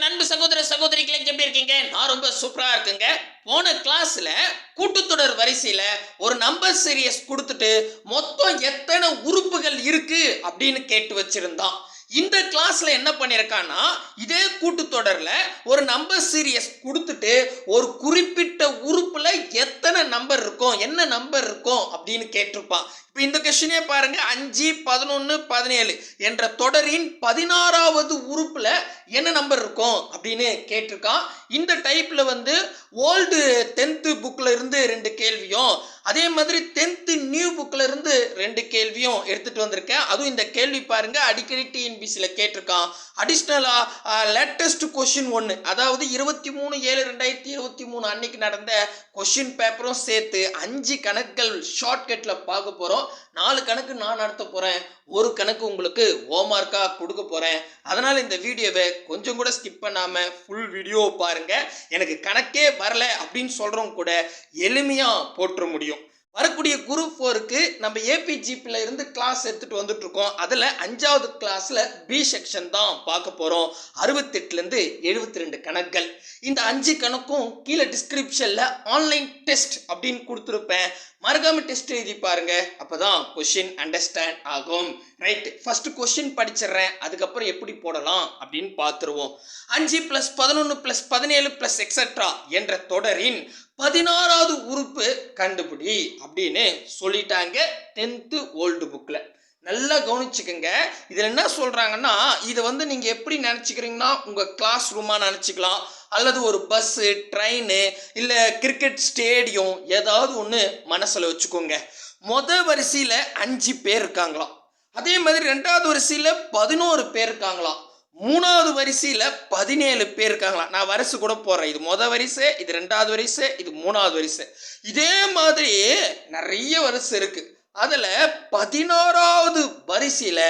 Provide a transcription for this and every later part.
அன்பு சகோதர சகோதரிகளை எப்படி இருக்கீங்க? நான் ரொம்ப சூப்பரா இருக்குங்க. போன கிளாஸ்ல கூட்டுத்தொடர் வரிசையில ஒரு நம்பர் சீரியஸ் கொடுத்துட்டு மொத்தம் எத்தனை உறுப்புகள் இருக்கு அப்படின்னு கேட்டு வச்சிருந்தான். இந்த கிளாஸ்ல என்ன பண்ணியிருக்கான்னா இதே கூட்டுத்தொடரில் ஒரு நம்பர் சீரியஸ் கொடுத்துட்டு ஒரு குறிப்பிட்ட உறுப்புல எத்தனை நம்பர் இருக்கும் என்ன நம்பர் இருக்கும் அப்படின்னு கேட்டிருப்பான். இப்போ இந்த கொஸ்டினே பாருங்க அஞ்சு பதினொன்று பதினேழு என்ற தொடரின் பதினாறாவது உறுப்புல என்ன நம்பர் இருக்கும் அப்படின்னு கேட்டிருக்கான். இந்த டைப்பில் வந்து ஓல்டு டென்த்து புக்கில் இருந்து ரெண்டு கேள்வியும் அதே மாதிரி டென்த்து நியூ புக்கில் இருந்து ரெண்டு கேள்வியும் எடுத்துகிட்டு வந்திருக்கேன். அதுவும் இந்த கேள்வி பாருங்கள் அடிக்கடி டிஎன்பிசியில் கேட்டிருக்கான். அடிஷ்னலாக லேட்டஸ்ட் கொஷின் ஒன்று அதாவது இருபத்தி மூணு ஏழு ரெண்டாயிரத்தி இருபத்தி மூணு அன்னைக்கு நடந்த கொஷின் பேப்பரும் சேர்த்து அஞ்சு கணக்குகள் ஷார்ட்கட்டில் பார்க்க போகிறோம் நாலு கணக்கு நான் நடத்த போகிறேன் ஒரு கணக்கு உங்களுக்கு ஹோம்ஒர்க்காக கொடுக்க போகிறேன் அதனால் இந்த வீடியோவை கொஞ்சம் கூட ஸ்கிப் பண்ணாமல் ஃபுல் வீடியோ பாருங்கள் எனக்கு கணக்கே வரல அப்படின்னு சொல்கிறவங்க கூட எளிமையாக போட்டுற முடியும். வரக்கூடிய குரூப் ஃபோருக்கு நம்ம ஏபிஜிபியில் இருந்து கிளாஸ் எடுத்துகிட்டு வந்துட்டு இருக்கோம். அதில் அஞ்சாவது கிளாஸில் பி செக்ஷன் தான் பார்க்க போகிறோம் அறுபத்தெட்டுலேருந்து எழுபத்தி ரெண்டு கணக்குகள். இந்த அஞ்சு கணக்கும் கீழே டிஸ்கிரிப்ஷனில் ஆன்லைன் டெஸ்ட் அப்படின்னு கொடுத்துருப்பேன். மறக்காம டெஸ்ட் எழுதி பாருங்க. அப்பதான் கொஷின் அண்டர்ஸ்டாண்ட் ஆகும். ரைட் ஃபர்ஸ்ட் கொஷின் படிச்சிடுறேன். அதுக்கப்புறம் எப்படி போடலாம் அப்படின்னு பார்த்துருவோம். அஞ்சு ப்ளஸ் பதினொன்று ப்ளஸ் பதினேழு ப்ளஸ் எக்ஸட்ரா என்ற தொடரின் பதினாறாவது உறுப்பு கண்டுபிடி அப்படின்னு சொல்லிட்டாங்க டென்த்து ஓல்டு புக்கில் நல்லா கவனிச்சுக்கோங்க. இதில் என்ன சொல்கிறாங்கன்னா இதை வந்து நீங்கள் எப்படி நினச்சிக்கிறீங்கன்னா உங்கள் கிளாஸ் ரூமாக நினச்சிக்கலாம். அல்லது ஒரு பஸ்ஸு ட்ரெயின் இல்லை கிரிக்கெட் ஸ்டேடியம் ஏதாவது ஒன்று மனசில் வச்சுக்கோங்க. மொதல் வரிசையில் அஞ்சு பேர் இருக்காங்களாம். அதே மாதிரி ரெண்டாவது வரிசையில் பதினோரு பேர் இருக்காங்களாம். மூணாவது வரிசையில் பதினேழு பேர் இருக்காங்களாம். நான் வரிசை கூட போடுறேன். இது மொதல் வரிசை இது ரெண்டாவது வரிசை இது மூணாவது வரிசை. இதே மாதிரி நிறைய வரிசை இருக்குது அதில் பதினோராவது வரிசையில்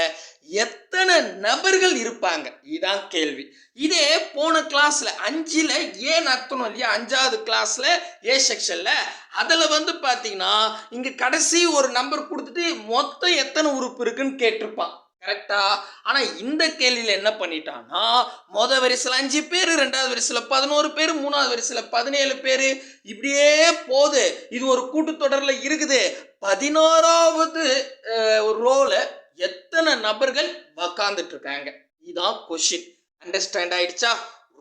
எத்தனை நபர்கள் இருப்பாங்க? இதான் கேள்வி. இதே போன கிளாஸ்ல அஞ்சுல ஏன் நடத்தணும் இல்லையா? அஞ்சாவது கிளாஸ்ல ஏ செக்ஷன்ல அதில் வந்து பார்த்தீங்கன்னா இங்கே கடைசி ஒரு நம்பர் கொடுத்துட்டு மொத்தம் எத்தனை உறுப்பு இருக்குன்னு கேட்டிருப்பான். கரெக்டா ஆனா இந்த கேள்வியில என்ன பண்ணிட்டான்னா மொத வரிசையில் அஞ்சு பேர் ரெண்டாவது வரிசையில் பதினோரு பேர் மூணாவது வரிசையில் பதினேழு பேர். இப்படியே போகுது. இது ஒரு கூட்டுத்தொடரில் இருக்குது. பதினோராவது ரோல மூணு நபர்கள் உக்காந்துட்டு இருக்காங்க. இதுதான் கொஷின் அண்டர்ஸ்டாண்ட் ஆயிடுச்சா?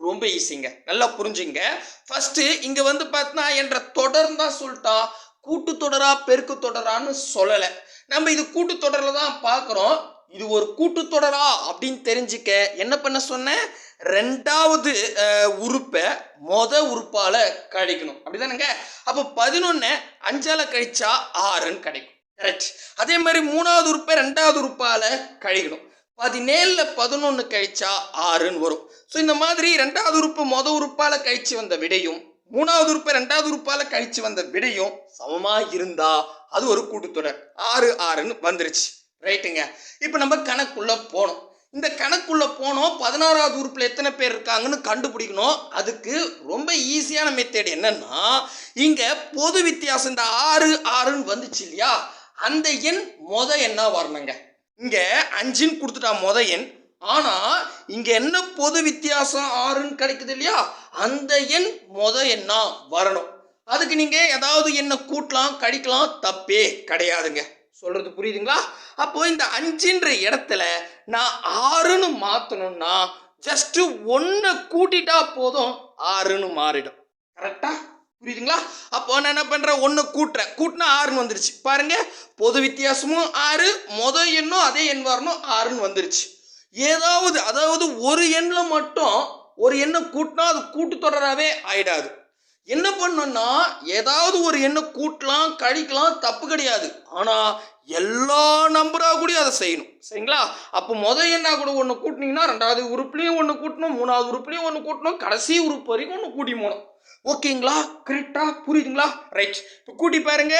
ரொம்ப ஈஸிங்க நல்லா புரிஞ்சுங்க. ஃபர்ஸ்ட் இங்க வந்து பார்த்தனா என்ற தொடர் தான் சொல்லிட்டா கூட்டு தொடரா பெருக்கு தொடரான்னு சொல்லலை. நம்ம இது கூட்டு தொடரில் தான் பார்க்குறோம் இது ஒரு கூட்டு தொடரா அப்படின்னு தெரிஞ்சுக்க என்ன பண்ண சொன்னேன் ரெண்டாவது உறுப்பை மொத உறுப்பால கழிக்கணும். அப்படிதானுங்க? அப்போ பதினொன்று அஞ்சால கழிச்சா ஆறுன்னு கிடைக்கும். கரெக்ட் அதே மாதிரி மூணாவது உறுப்பை ரெண்டாவது உறுப்பால் கழிக்கணும். பதினேழில் பதினொன்று கழிச்சா ஆறுன்னு வரும். ஸோ இந்த மாதிரி ரெண்டாவது உறுப்பு மொத உறுப்பால் கழிச்சு வந்த விடையும் மூணாவது உறுப்பை ரெண்டாவது உறுப்பால் கழிச்சு வந்த விடையும் சமமாக இருந்தா அது ஒரு கூட்டுத்தொடர். ஆறு ஆறுன்னு வந்துருச்சு. ரைட்டுங்க இப்போ நம்ம கணக்குள்ளே போனோம். இந்த கணக்குள்ளே போனோம். பதினாறாவது உறுப்பில் எத்தனை பேர் இருக்காங்கன்னு கண்டுபிடிக்கணும். அதுக்கு ரொம்ப ஈஸியான மெத்தேட் என்னன்னா இங்கே பொது வித்தியாசம் இந்த ஆறு ஆறுன்னு வந்துச்சு இல்லையா? அந்த எண் மொத எண்ணா வரணுங்க. இங்கே அஞ்சுன்னு கொடுத்துட்டா மொத எண். ஆனால் இங்கே என்ன பொது வித்தியாசம் ஆறுன்னு கிடைக்குது இல்லையா? அந்த எண் மொத எண்ணா வரணும். அதுக்கு நீங்கள் ஏதாவது எண்ணை கூட்டலாம் கழிக்கலாம் தப்பே கிடையாதுங்க. சொல்கிறது புரியுதுங்களா? அப்போ இந்த அஞ்சுன்ற இடத்துல நான் ஆறுன்னு மாற்றணும்னா ஜஸ்ட்டு ஒன்றை கூட்டிட்டா போதும் ஆறுன்னு மாறிடும். கரெக்டாக புரியுதுங்களா? அப்போ நான் என்ன பண்ணுறேன் ஒன்று கூட்டுறேன். கூட்டினா ஆறுன்னு வந்துருச்சு. பாருங்க பொது வித்தியாசமும் ஆறு மொத எண்ணும் அதே எண் வரணும் ஆறுன்னு வந்துருச்சு. ஏதாவது அதாவது ஒரு எண்ணில் மட்டும் ஒரு எண்ணை கூட்டினா அது கூட்டுத்தொடராகவே ஆயிடாது. என்ன பண்ணணும்னா ஏதாவது ஒரு எண்ணை கூட்டலாம் கழிக்கலாம் தப்பு கிடையாது. ஆனால் எல்லா நம்பராக கூட அதை செய்யணும். சரிங்களா? அப்போ முதல் எண்ணா கூட ஒன்று கூட்டினீங்கன்னா ரெண்டாவது உறுப்புலையும் ஒன்று கூட்டணும் மூணாவது உறுப்புலையும் ஒன்று கூட்டணும் கடைசி உறுப்பு வரைக்கும் ஒன்று கூட்டி போகணும். ஓகேங்களா? கரெக்டாக புரியுதுங்களா? ரைட் இப்போ கூட்டி பாருங்க.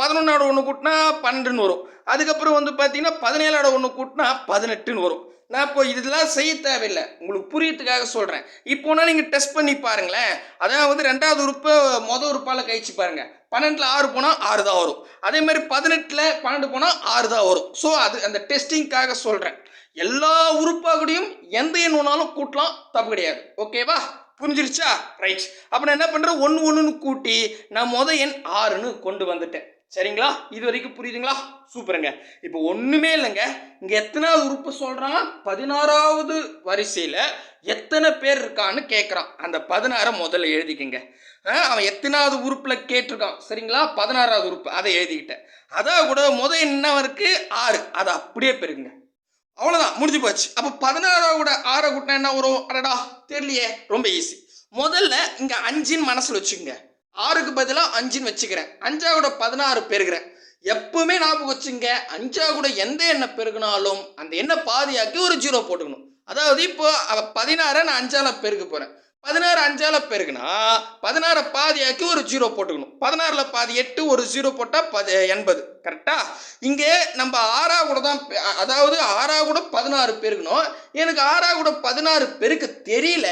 பதினொன்னோட ஒன்று கூட்டினா பன்னெண்டுன்னு வரும். அதுக்கப்புறம் வந்து பார்த்தீங்கன்னா பதினேழோட ஒன்று கூட்டினா பதினெட்டுன்னு வரும். நான் இப்போ இதெல்லாம் செய்ய தேவையில்லை. உங்களுக்கு புரியறதுக்காக சொல்கிறேன் இப்போனா நீங்கள் டெஸ்ட் பண்ணி பாருங்களேன். அதாவது ரெண்டாவது உறுப்பு மொதல் உறுப்பால் கழிச்சு பாருங்கள் பன்னெண்டில் ஆறு போனால் ஆறு தான் வரும். அதே மாதிரி பதினெட்டில் பன்னெண்டு போனால் ஆறு தான் வரும். ஸோ அது அந்த டெஸ்டிங்க்காக சொல்கிறேன் எல்லா உறுப்பாகூடையும் எந்த எண் ஒன்றாலும் கூட்டலாம். தப்பு கிடையாது. ஓகேவா புரிஞ்சிருச்சா? ரைட் அப்போ நான் என்ன பண்ணுறேன் ஒன்று ஒன்றுன்னு கூட்டி நான் முத எண் ஆறுன்னு கொண்டு வந்துட்டேன். சரிங்களா? இது வரைக்கும் புரியுதுங்களா? சூப்பருங்க. இப்போ ஒன்றுமே இல்லைங்க. இங்கே எத்தனாவது உறுப்பு சொல்கிறான் பதினாறாவது வரிசையில் எத்தனை பேர் இருக்கான்னு கேட்குறான் அந்த பதினாறை முதல்ல எழுதிக்கங்க. ஆ, அவன் எத்தனாவது உறுப்பில் கேட்டிருக்கான். சரிங்களா? பதினாறாவது உறுப்பு. அதை எழுதிக்கிட்டேன். அதான் கூட முதல் என்ன இருக்கு? ஆறு. அதை அப்படியே பெருங்க அவ்வளோதான் முடிஞ்சு போச்சு. அப்போ பதினாறாவோட ஆறை கூட்டினா என்ன வரும்? அடடா தெரியலையே. ரொம்ப ஈஸி முதல்ல இங்கே அஞ்சுன்னு மனசில் வச்சுக்கோங்க. ஆறுக்கு பதிலாக அஞ்சுன்னு வச்சுக்கிறேன். அஞ்சா கூட பதினாறு பெருகிறேன். எப்பவுமே ஞாபகம் வச்சுங்க அஞ்சா கூட எந்த எண்ணெய் பெருகினாலும் அந்த எண்ணெய் பாதியாக்கி ஒரு ஜீரோ போட்டுக்கணும். அதாவது இப்போ பதினாறை நான் அஞ்சால் பெருக்க போகிறேன் பதினாறு அஞ்சால் பெருக்குனா பதினாறை பாதியாக்கி ஒரு ஜீரோ போட்டுக்கணும். பதினாறில் பாதி எட்டு ஒரு ஜீரோ போட்டால் பது எண்பது. கரெக்டாக இங்கே நம்ம ஆறா கூட தான் அதாவது ஆறா கூட பதினாறு பெருக்கணும் எனக்கு ஆறா கூட பதினாறு பெருக்க தெரியல.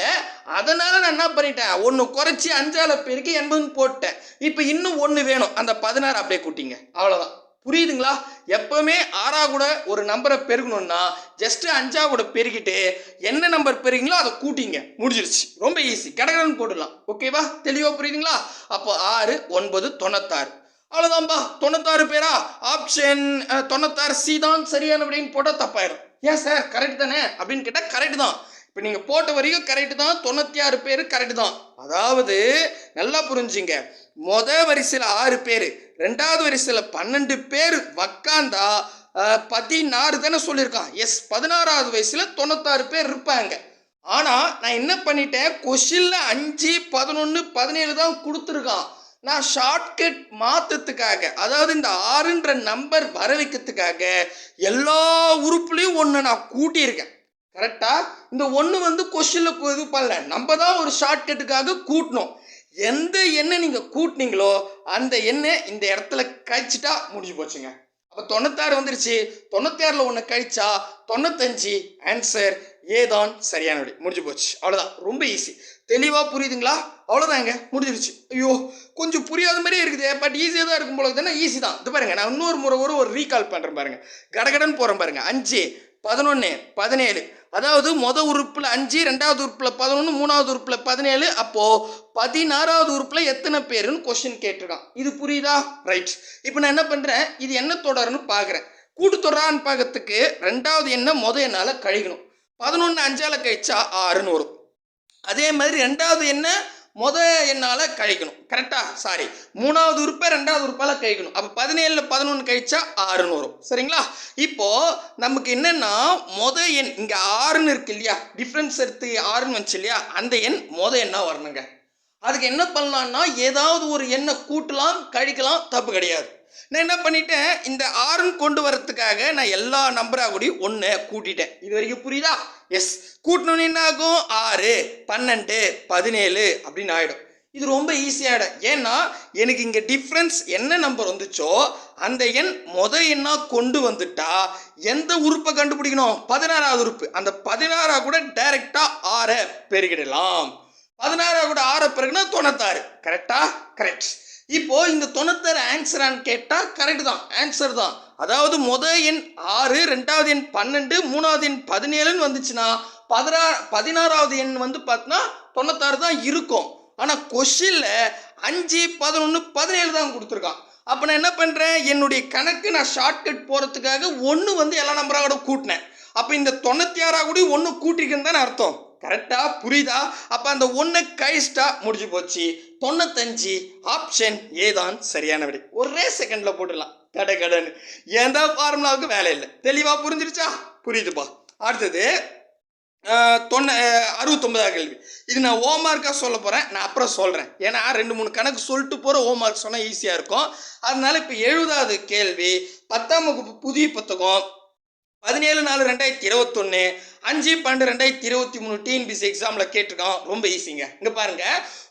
அதனால நான் என்ன பண்ணிட்டேன்? ஒன்று குறைச்சி அஞ்சால் பெருக்கி எண்பதுன்னு போட்டேன். இப்போ இன்னும் ஒன்று வேணும். அந்த பதினாறு அப்படியே கூட்டிங்க. அவ்வளோதான் புரியுதுங்களா? எப்பவுமே ஆறா கூட ஒரு நம்பரை பெருகணும்னா ஜஸ்ட் அஞ்சா கூட பெருகிட்டு என்ன நம்பர் பெருகிங்களோ அதை கூட்டிங்க. முடிஞ்சிருச்சு. ரொம்ப ஈஸி கடகடன்னு போட்டுடலாம். ஓகேவா தெளிவாக புரியுதுங்களா? அப்போ ஆறு ஒன்பது தொண்ணூத்தாறு. அவ்வளோதான்பா தொண்ணூத்தாறு பேரா? ஆப்ஷன் தொண்ணூத்தாறு சி தான் சரியான அப்படின்னு போட்டால் தப்பாயிடும் ஏன் சார்? கரெக்ட் தானே? அப்படின்னு கேட்டால் கரெக்ட் தான். இப்போ நீங்கள் போட்ட வரைக்கும் கரெக்ட் தான் தொண்ணூற்றி ஆறு பேர் கரெக்டு தான். அதாவது நல்லா புரிஞ்சுங்க. மொத வரிசையில் ஆறு பேர் ரெண்டாவது வரிசையில் பன்னெண்டு பேர் உக்காந்தா பதினாறு தானே சொல்லியிருக்கான். எஸ் பதினாறாவது வயசில் தொண்ணூத்தாறு பேர் இருப்பாங்க. ஆனால் நான் என்ன பண்ணிட்டேன்? கொஷினில் அஞ்சு பதினொன்று பதினேழு தான் கொடுத்துருக்கான். நான் ஷார்ட்கட் மாற்றத்துக்காக அதாவது இந்த ஆறுன்ற நம்பர் வர வைக்கிறதுக்காக எல்லா உறுப்புலையும் ஒன்று நான் கூட்டியிருக்கேன். கரெக்டா இந்த ஒன்று வந்து கொஸ்டினில் இது பண்ணல. நம்ம தான் ஒரு ஷார்ட்கட்டுக்காக கூட்டணும் எந்த எண்ணெய் நீங்கள் கூட்டினீங்களோ அந்த எண்ணெய் இந்த இடத்துல கழிச்சிட்டா முடிஞ்சு போச்சுங்க. அப்போ தொண்ணூத்தாறு வந்துருச்சு. தொண்ணூத்தாறில் ஒன்று கழிச்சா தொண்ணூத்தஞ்சு ஆன்சர் ஏதான் சரியான விடை முடிஞ்சு போச்சு. அவ்வளோதான் ரொம்ப ஈஸி தெளிவாக புரியுதுங்களா? அவ்வளோதாங்க முடிஞ்சிருச்சு. ஐயோ கொஞ்சம் புரியாத மாதிரியே இருக்குது. பட் ஈஸியாக தான் இருக்கும் போல தானே ஈஸி தான். இது பாருங்கள் நான் இன்னொரு முறை ஒரு ரீகால் பண்ணுறேன் பாருங்கள் கடகடன் போகிறேன் பாருங்கள் அஞ்சு பதினொன்று பதினேழு. அதாவது மொதல் உறுப்பில் அஞ்சு ரெண்டாவது உறுப்பில் பதினொன்று மூணாவது உறுப்பில் பதினேழு அப்போது பதினாறாவது உறுப்பில் எத்தனை பேருன்னு கொஸ்டின் கேட்டிருக்கான். இது புரியுதா? ரைட் இப்போ நான் என்ன பண்ணுறேன் இது என்ன தொடர்னு பார்க்குறேன் கூட்டுத்தொடரான்னு பார்க்கறதுக்கு ரெண்டாவது எண்ணெய் மொதல் எண்ணால் கழிக்கணும். பதினொன்று அஞ்சால் கழிச்சா ஆறுன்னு வரும். அதே மாதிரி ரெண்டாவது என்ன முத எண்ணால் கழிக்கணும். கரெக்டா சாரி மூணாவது உறுப்பை ரெண்டாவது உறுப்பால் கழிக்கணும். அப்போ பதினேழில் பதினொன்று கழிச்சா ஆறுன்னு வரும். சரிங்களா? இப்போ நமக்கு என்னென்னா முத எண் இங்கே ஆறுன்னு இருக்கு இல்லையா? டிஃப்ரென்ஸ் எடுத்து ஆறுன்னு வந்துச்சு இல்லையா? அந்த எண் முத எண்ணாக வரணுங்க. அதுக்கு என்ன பண்ணலான்னா ஏதாவது ஒரு எண்ணை கூட்டலாம் கழிக்கலாம் தப்பு கிடையாது. நான் என்ன பண்ணிட்டேன்? இந்த ஆறுன்னு கொண்டு வரத்துக்காக நான் எல்லா நம்பராக கூடயும் ஒன்று கூட்டிட்டேன். இது வரைக்கும் புரியுதா? எஸ் கூட்டணும்னு என்ன ஆகும்? ஆறு பன்னெண்டு பதினேழு அப்படின்னு ஆகிடும் இது ரொம்ப ஈஸியாகிடும் ஏன்னா எனக்கு இங்கே டிஃப்ரென்ஸ் என்ன நம்பர் வந்துச்சோ அந்த எண் மொத எண்ணாக கொண்டு வந்துட்டா எந்த உறுப்பை கண்டுபிடிக்கணும்? பதினாறாவது உறுப்பு. அந்த பதினாறாக கூட டைரெக்டாக ஆறை பெருகிடலாம் பதினாறா கூட ஆறை பிறகுனா தொண்ணூத்தாறு. கரெக்டா கரெக்ட் இப்போ இந்த தொண்ணூத்தாறு ஆன்சரான்னு கேட்டால் கரெக்டு தான் ஆன்சர் தான். அதாவது முத எண் ஆறு ரெண்டாவது எண் பன்னெண்டு மூணாவது எண் பதினேழுன்னு வந்துச்சுன்னா பதினா பதினாறாவது எண் வந்து பார்த்தோன்னா தொண்ணூத்தாறு தான் இருக்கும். ஆனால் கொஷினில் அஞ்சு பதினொன்று பதினேழு தான் கொடுத்துருக்கான். அப்போ நான் என்ன பண்ணுறேன் என்னுடைய கணக்கு நான் ஷார்ட்கட் போகிறதுக்காக ஒன்று வந்து எல்லா நம்பராக கூட கூட்டினேன். அப்போ இந்த தொண்ணூற்றி ஆறாக கூட ஒன்று கூட்டிருக்குன்னு தானே அர்த்தம். கரெக்டா புரியுதா? அப்போ அந்த ஒன்று கைஸ்டா முடிஞ்சு போச்சு. தொண்ணூத்தஞ்சு ஆப்ஷன் ஏதான் சரியான விடை ஒரே செகண்டில் போட்டுடலாம். கடை கடன் எந்த ஃபார்முலாவுக்கு வேலை இல்லை. தெளிவாக புரிஞ்சிருச்சா? புரியுதுப்பா. அடுத்தது தொண்ண ஆஹ், கேள்வி. இது நான் ஓமார்க்காக சொல்ல போகிறேன் நான் அப்புறம் சொல்கிறேன் ஏன்னா ரெண்டு மூணு கணக்கு சொல்லிட்டு போகிற ஓமார்க் சொன்னால் ஈஸியாக இருக்கும். அதனால இப்போ எழுபதாவது கேள்வி பத்தாம் வகுப்பு புதிய புத்தகம் பதினேழு நாலு ரெண்டாயிரத்தி இருபத்தொன்று அஞ்சு பன்னெண்டு ரெண்டாயிரத்தி இருபத்தி மூணு டிஎன்பிசி எக்ஸாமில் கேட்டிருக்கோம் ரொம்ப ஈஸிங்க இங்கே பாருங்க.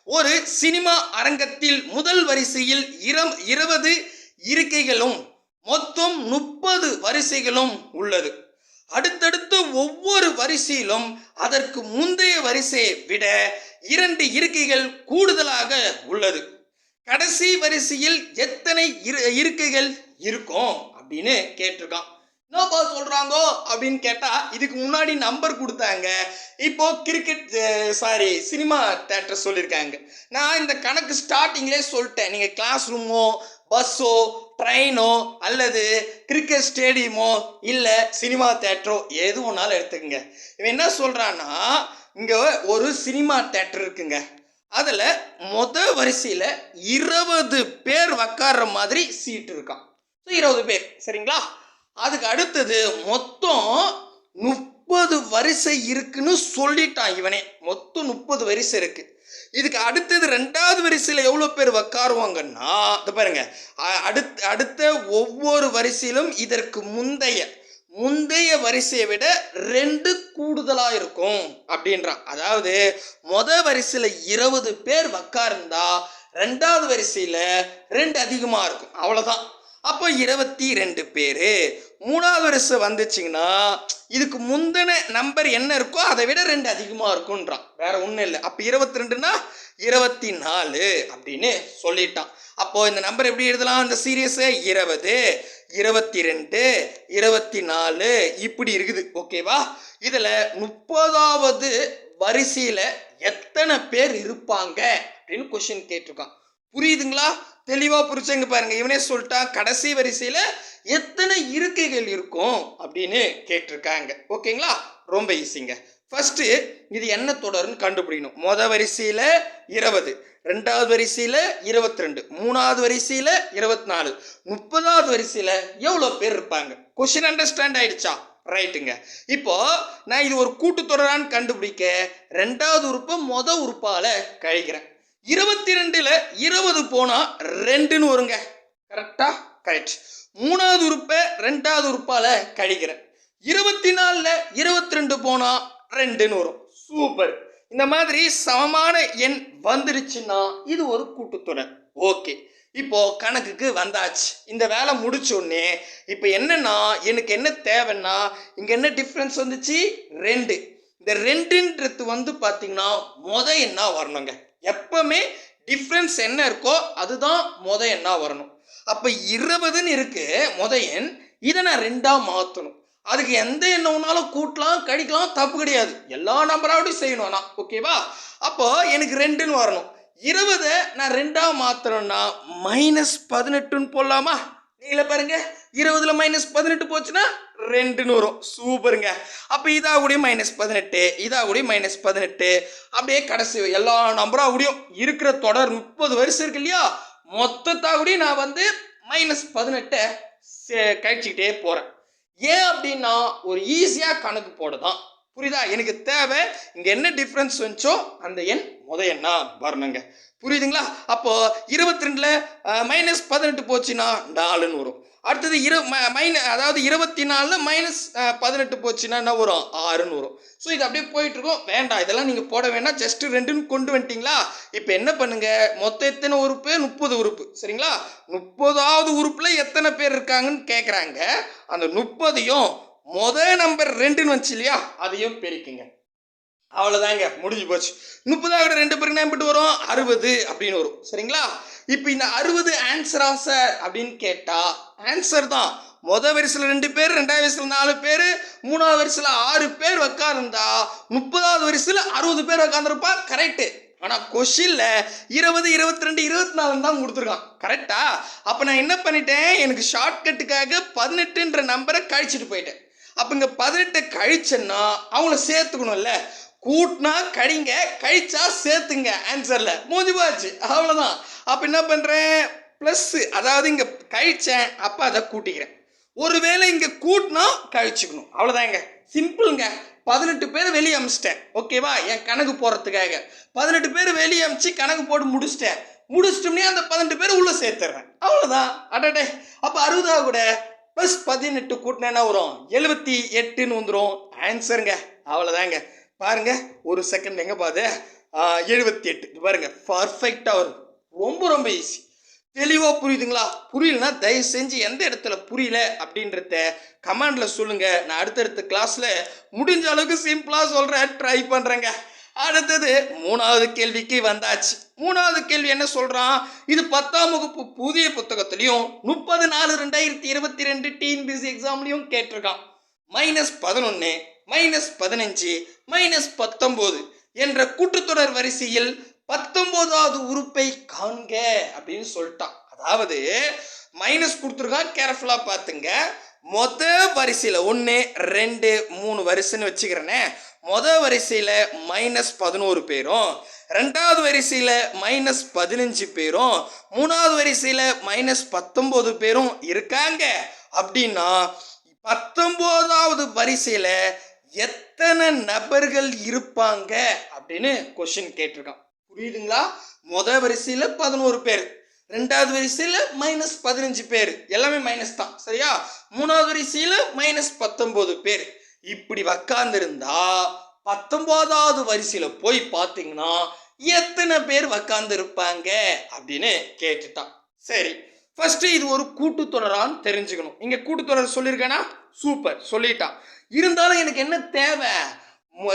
ஒரு சினிமா அரங்கத்தில் முதல் வரிசையில் இரம் இருபது இருக்கைகளும் மொத்தம் முப்பது வரிசைகளும் உள்ளது. அடுத்தடுத்து ஒவ்வொரு வரிசையிலும் அதற்கு முந்தைய வரிசையை விட இரண்டு இருக்கைகள் கூடுதலாக உள்ளது. கடைசி வரிசையில் எத்தனை இரு இருக்கைகள் இருக்கும்? அப்படின்னு கேட்டிருக்கான். என்னப்பா சொல்றாங்கோ? அப்படின்னு கேட்டா இதுக்கு முன்னாடி நம்பர் கொடுத்தாங்க. இப்போ கிரிக்கெட் சாரி சினிமா தேட்டர் சொல்லியிருக்காங்க நான் இந்த கணக்கு ஸ்டார்டிங்லேயே சொல்லிட்டேன். நீங்கள் கிளாஸ் ரூமோ பஸ்ஸோ ட்ரெயினோ அல்லது கிரிக்கெட் ஸ்டேடியமோ இல்லை சினிமா தேட்டரோ எது ஒன்றாலும் எடுத்துக்கங்க. இவன் என்ன சொல்கிறான்னா இங்கே ஒரு சினிமா தேட்டர் இருக்குங்க. அதில் மொத வரிசையில் இருபது பேர் உக்காடுற மாதிரி சீட் இருக்கான். ஸோ இருபது பேர். சரிங்களா? அதுக்கு அடுத்தது மொத்தம் முப்பது வரிசை இருக்குன்னு சொல்லிட்டான் இவனே. மொத்தம் முப்பது வரிசை இருக்கு. இதுக்கு அடுத்தது ரெண்டாவது வரிசையில் எவ்வளோ பேர் உக்காருவாங்கன்னா இது பாருங்க. அடுத்த அடுத்த ஒவ்வொரு வரிசையிலும் இதற்கு முந்தைய முந்தைய வரிசையை விட ரெண்டு கூடுதலாக இருக்கும் அப்படின்றான். அதாவது மொத வரிசையில் இருபது பேர் உக்காருந்தா ரெண்டாவது வரிசையில் ரெண்டு அதிகமாக இருக்கும். அவ்வளோதான் அப்போ இருபத்தி ரெண்டு பேர் மூணாவது வரிசை வந்துச்சிங்கன்னா இதுக்கு முந்தின நம்பர் என்ன இருக்கோ அதை விட ரெண்டு அதிகமாக இருக்குன்றான் வேற ஒன்றும் இல்லை. அப்போ இருபத்தி ரெண்டுனா இருபத்தி நாலு அப்படின்னு சொல்லிட்டான். அப்போது இந்த நம்பர் எப்படி எழுதலாம்? அந்த சீரியஸு இருபது இருபத்தி ரெண்டு இருபத்தி நாலு இப்படி இருக்குது. ஓகேவா இதில் முப்பதாவது வரிசையில் எத்தனை பேர் இருப்பாங்க அப்படின்னு கொஷின் கேட்டிருக்கான். புரியுதுங்களா? தெளிவாக புரிச்சங்க பாருங்க. இவனே சொல்லிட்டான் கடைசி வரிசையில் எத்தனை இருக்கைகள் இருக்கும் அப்படின்னு கேட்டிருக்காங்க. ஓகேங்களா? ரொம்ப ஈஸிங்க ஃபஸ்ட்டு இது என்ன தொடர்னு கண்டுபிடிக்கணும். மொதல் வரிசையில் இருபது ரெண்டாவது வரிசையில் இருபத்தி ரெண்டு மூணாவது வரிசையில் இருபத்தி நாலு முப்பதாவது வரிசையில் எவ்வளோ பேர் இருப்பாங்க? கொஸ்டின் அண்டர்ஸ்டாண்ட் ஆயிடுச்சா? ரைட்டுங்க இப்போ நான் இது ஒரு கூட்டுத்தொடரான்னு கண்டுபிடிக்க ரெண்டாவது உறுப்பை மொத உறுப்பால கழிக்கிறேன். இருபத்தி ரெண்டில் இருபது போனால் ரெண்டுன்னு வருங்க. கரெக்டாக கரெக்ட் மூணாவது உறுப்பை ரெண்டாவது உறுப்பால் கழிக்கிறேன். இருபத்தி நாலில் இருபத்தி ரெண்டு போனால் ரெண்டுன்னு வரும். சூப்பர். இந்த மாதிரி சமமான எண் வந்துருச்சுன்னா இது ஒரு கூட்டுத்தொடர். ஓகே. இப்போ கணக்குக்கு வந்தாச்சு. இந்த வேலை முடிச்சோடனே இப்போ என்னன்னா எனக்கு என்ன தேவைன்னா இங்கே என்ன டிஃப்ரென்ஸ் வந்துச்சு? ரெண்டு. இந்த ரெண்டுன்றது வந்து பார்த்தீங்கன்னா மொத என்ன வரணுங்க. எப்பவுமே டிஃப்ரென்ஸ் என்ன இருக்கோ அதுதான் மொத என்ன வரணும். அப்போ இருபதுன்னு இருக்கு முத எண். இதை நான் ரெண்டாக மாற்றணும் அதுக்கு எந்த எண்ணம்னாலும் கூட்டலாம் கழிக்கலாம் தப்பு கிடையாது. எல்லா நம்பராவோடையும் செய்யணும் நான் ஓகேவா அப்போ எனக்கு ரெண்டுன்னு வரணும். இருபதை நான் ரெண்டாக மாத்தணும்னா மைனஸ் பதினெட்டுன்னு போடலாமா? நீங்களே பாருங்க. இருபதுல மைனஸ் பதினெட்டு போச்சுன்னா ரெண்டுன்னு வரும். சூப்பருங்க. அப்போ இதா கூடயும் மைனஸ் பதினெட்டு இதா கூடயும் மைனஸ் பதினெட்டு. அப்படியே கடைசி எல்லா நம்பராக கூடயும் இருக்கிற தொடர் முப்பது வருஷம் இருக்கு இல்லையா? மொத்தத்தாக கூட நான் வந்து மைனஸ் பதினெட்டை கழிச்சிக்கிட்டே போகிறேன் ஏன் அப்படின்னா ஒரு ஈஸியாக கணக்கு போட தான் புரியுதா? எனக்கு தேவை இங்கே என்ன டிஃப்ரென்ஸ் வந்துச்சோ அந்த எண் முத எண்ணா வரணுங்க. புரியுதுங்களா? அப்போது இருபத்தி ரெண்டில் மைனஸ் பதினெட்டு போச்சுன்னா நாலுன்னு வரும். அடுத்தது இரு மைன அதாவது இருபத்தி நாலில் மைனஸ் பதினெட்டு போச்சுன்னா என்ன வரும்? ஆறுன்னு வரும். ஸோ இது அப்படியே போயிட்டுருக்கும். வேண்டாம் இதெல்லாம் நீங்கள் போட வேண்டாம். ஜஸ்ட் ரெண்டுன்னு கொண்டு வந்துட்டீங்களா? இப்போ என்ன பண்ணுங்க? மொத்தம் எத்தனை உறுப்பு? முப்பது உறுப்பு. சரிங்களா? முப்பதாவது உறுப்பில் எத்தனை பேர் இருக்காங்கன்னு கேட்குறாங்க அந்த முப்பதையும் முத நம்பர் ரெண்டுன்னு வந்துச்சு இல்லையா? அதையும் பெருக்குங்க. அவ்வளோதாங்க முடிஞ்சு போச்சு. முப்பதாக ரெண்டு பேருக்கு என்ன எப்படி வரும்? அறுபது அப்படின்னு வரும். சரிங்களா? இப்போ இந்த அறுபது ஆன்சரா சார் அப்படின்னு கேட்டால் ஆன்சர் தான். மொதல் வரிசையில் ரெண்டு பேர் ரெண்டாவது வரிசையில் நாலு பேர் மூணாவது வரிசையில் ஆறு பேர் உக்காந்துருந்தா முப்பதாவது வரிசையில் அறுபது பேர் உக்காந்துருப்பா? கரெக்டு ஆனால் கொஷினில் இருபது இருபத்தி ரெண்டு இருபத்தி நாலு தான் கொடுத்துருக்கான். கரெக்டா அப்போ நான் என்ன பண்ணிட்டேன்? எனக்கு ஷார்ட்கட்டுக்காக பதினெட்டுன்ற நம்பரை கழிச்சிட்டு போயிட்டேன். அப்போ இங்கே பதினெட்டு கழிச்சேன்னா அவங்கள சேர்த்துக்கணும்ல. கூட்டினா கழிங்க கழிச்சா சேர்த்துங்க. ஆன்சரில் மூஞ்சி போச்சு அவ்வளோதான் அப்போ என்ன பண்ணுறேன் ப்ளஸ்ஸு அதாவது இங்கே கழிச்சேன். அப்போ அதை கூட்டிக்கிறேன். ஒருவேளை இங்கே கூட்டினா கழிச்சுக்கணும். அவ்வளோதாங்க சிம்பிளுங்க பதினெட்டு பேர் வெளியே அமிச்சிட்டேன். ஓகேவா என் கணக்கு போகிறதுக்காக பதினெட்டு பேர் வெளியே அமிச்சு கணக்கு போட்டு முடிச்சிட்டேன். முடிச்சிட்டோம்னே அந்த பதினெட்டு பேர் உள்ளே சேர்த்துறேன். அவ்வளோதான் அடடே. அப்போ அறுபதா கூட. ப்ளஸ் பதினெட்டு கூட்டினா என்ன வரும்? எழுபத்தி எட்டுன்னு வந்துடும் ஆன்சருங்க அவ்வளோதாங்க பாருங்க ஒரு செகண்ட் எங்கே பாது? எழுபத்தி எட்டு இது பாருங்க பர்ஃபெக்டாக வரும். ரொம்ப ரொம்ப ஈஸி தெளிவாக புரியுதுங்களா? புரியலனா தயவு செஞ்சு எந்த இடத்துல புரியல அப்படின்றத கமெண்டில் சொல்லுங்கள் நான் அடுத்தடுத்த கிளாஸில் முடிஞ்ச அளவுக்கு சிம்பிளாக சொல்கிறேன் ட்ரை பண்ணுறேங்க அடுத்தது மூணாவது கேள்விக்கு வந்தாச்சு. மூணாவது கேள்வி என்ன சொல்கிறான் இது பத்தாம் வகுப்பு புதிய புத்தகத்துலேயும் முப்பது நாலு ரெண்டாயிரத்தி இருபத்தி ரெண்டு டிஎன்பிசி எக்ஸாம்லேயும் கேட்டிருக்கான். மைனஸ் பதினொன்று மைனஸ் பதினஞ்சு மைனஸ் பத்தொம்போது என்ற கூட்டுத்தொடர் வரிசையில் பத்தொன்பதாவது உறுப்பை காண்க அப்படின்னு சொல்லிட்டான். அதாவது மைனஸ் கொடுத்துருக்கான் கேர்ஃபுல்லாக பார்த்துங்க. மொத வரிசையில் ஒன்று ரெண்டு மூணு வரிசைன்னு வச்சுக்கிறேனே. மொத வரிசையில் மைனஸ் பதினோரு பேரும் ரெண்டாவது வரிசையில் மைனஸ் பதினஞ்சு பேரும் மூணாவது வரிசையில் மைனஸ் பத்தொம்போது பேரும் இருக்காங்க. அப்படின்னா பத்தொம்போதாவது வரிசையில் எத்தனை நபர்கள் இருப்பாங்க அப்படின்னு கொஷின் கேட்டிருக்கான். புரியுதுங்களா? முத வரிசையில் பதினோரு பேர். ரெண்டாவது வரிசையில் மைனஸ் பதினஞ்சு பேர். எல்லாமே மைனஸ் தான். சரியா? மூணாவது வரிசையில் மைனஸ் பத்தொம்போது பேர். இப்படி உக்காந்துருந்தா பத்தொம்போதாவது வரிசையில் போய் பார்த்தீங்கன்னா எத்தனை பேர் உக்காந்துருப்பாங்க அப்படின்னு கேட்டுட்டான். சரி. ஃபஸ்ட்டு இது ஒரு கூட்டுத்தொடரான்னு தெரிஞ்சுக்கணும். இங்கே கூட்டுத்தொடர் சொல்லியிருக்கேனா? சூப்பர் சொல்லிட்டான். இருந்தாலும் எனக்கு என்ன தேவை?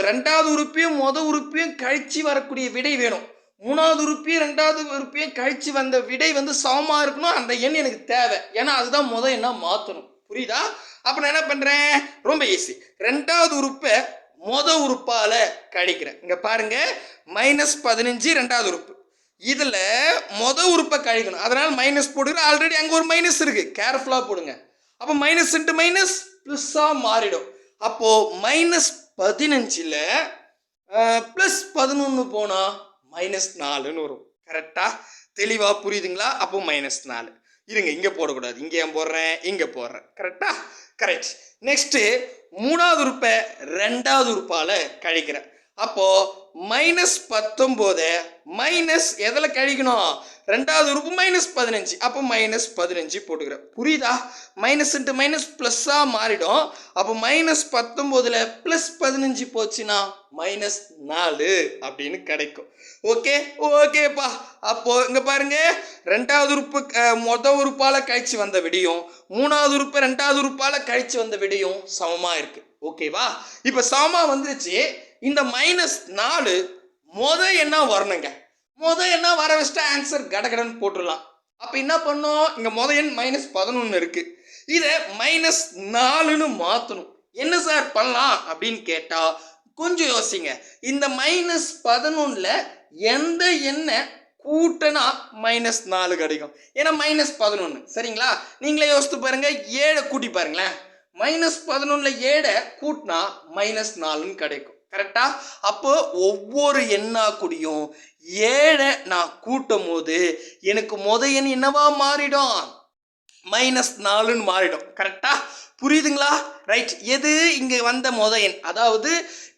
ரெண்டாவது உறுப்பையும் மொத உறுப்பையும் கழிச்சு வரக்கூடிய விடை வேணும். மூணாவது உறுப்பையும் ரெண்டாவது உறுப்பையும் கழிச்சு வந்த விடை வந்து சமமாக இருக்கணும்? அந்த எண் எனக்கு தேவை. ஏன்னா அதுதான் முத என்ன மாற்றணும் புரியுதா? அப்போ நான் என்ன பண்ணுறேன் ரொம்ப ஈஸி ரெண்டாவது உறுப்பை மொத உறுப்பால் கழிக்கிறேன். இங்கே பாருங்க. மைனஸ் பதினஞ்சு ரெண்டாவது உறுப்பு. இதில் மொத உறுப்பை கழிக்கணும். அதனால் மைனஸ் போடுகிற ஆல்ரெடி அங்கே ஒரு மைனஸ் இருக்குது கேர்ஃபுல்லாக போடுங்க. அப்போ மைனஸ் இன்ட்டு மைனஸ் ப்ளஸ்ஸாக மாறிடும். அப்போது மைனஸ் பதினஞ்சில் ப்ளஸ் பதினொன்று போனால் மைனஸ் நாலுன்னு வரும். கரெக்டாக தெளிவாக புரியுதுங்களா? அப்போ மைனஸ் நாலு. இருங்க இங்கே போடக்கூடாது. இங்கே ஏன் போடுறேன்? இங்கே போடுறேன். கரெக்டாக கரெக்ட் நெக்ஸ்ட்டு மூணாவது உறுப்பை ரெண்டாவது உறுப்பால் கழிக்கிறேன். அப்போது மைனஸ் பத்தொம்போது மைனஸ் எதில் கழிக்கணும்? ரெண்டாவது உறுப்பு மைனஸ் பதினஞ்சு. அப்போ மைனஸ் பதினஞ்சு போட்டுக்கிறேன். புரியுதா? மைனஸ் இன்ட்டு மைனஸ் ப்ளஸ்ஸாக மாறிடும். அப்போ மைனஸ் பத்தொம்போதில் ப்ளஸ் பதினஞ்சு போச்சுன்னா மைனஸ் நாலு அப்படின்னு கிடைக்கும். ஓகே ஓகேப்பா அப்போது இங்கே பாருங்க. ரெண்டாவது உறுப்பு அஹ், மொத உறுப்பால் கழிச்சு வந்த விடியும். மூணாவது உறுப்பு ரெண்டாவது உறுப்பால் கழிச்சு வந்த விடியும் சமமாக இருக்கு. ஓகேவா இப்போ சமமாக வந்துருச்சு. இந்த மைனஸ் நாலு மொத என்ன வரணுங்க. மொத என்ன வர வச்சுட்டா ஆன்சர் கடகடன்னு போட்டுடலாம். அப்போ என்ன பண்ணோம்? இங்கே மொத எண் மைனஸ் பதினொன்று இருக்குது இதை மைனஸ் நாலுன்னு மாற்றணும் என்ன சார் பண்ணலாம் அப்படின்னு கேட்டால் கொஞ்சம் யோசிங்க. இந்த மைனஸ் பதினொன்றில் எந்த எண்ணை கூட்டினா மைனஸ் நாலு கிடைக்கும்? ஏன்னா மைனஸ் பதினொன்று சரிங்களா? நீங்களே யோசித்து பாருங்க. ஏழை கூட்டி பாருங்களேன். மைனஸ் பதினொன்றில் ஏழை கூட்டினா மைனஸ் நாலுன்னு கிடைக்கும். கரெக்டா அப்போ ஒவ்வொரு எண்ணா கூடியும் ஏழை நான் கூட்டும் போது எனக்கு முத எண் என்னவா மாறிடும்? மைனஸ் நாலுன்னு மாறிடும். கரெக்டா புரியுதுங்களா? ரைட் எது இங்கே வந்த முத எண்? அதாவது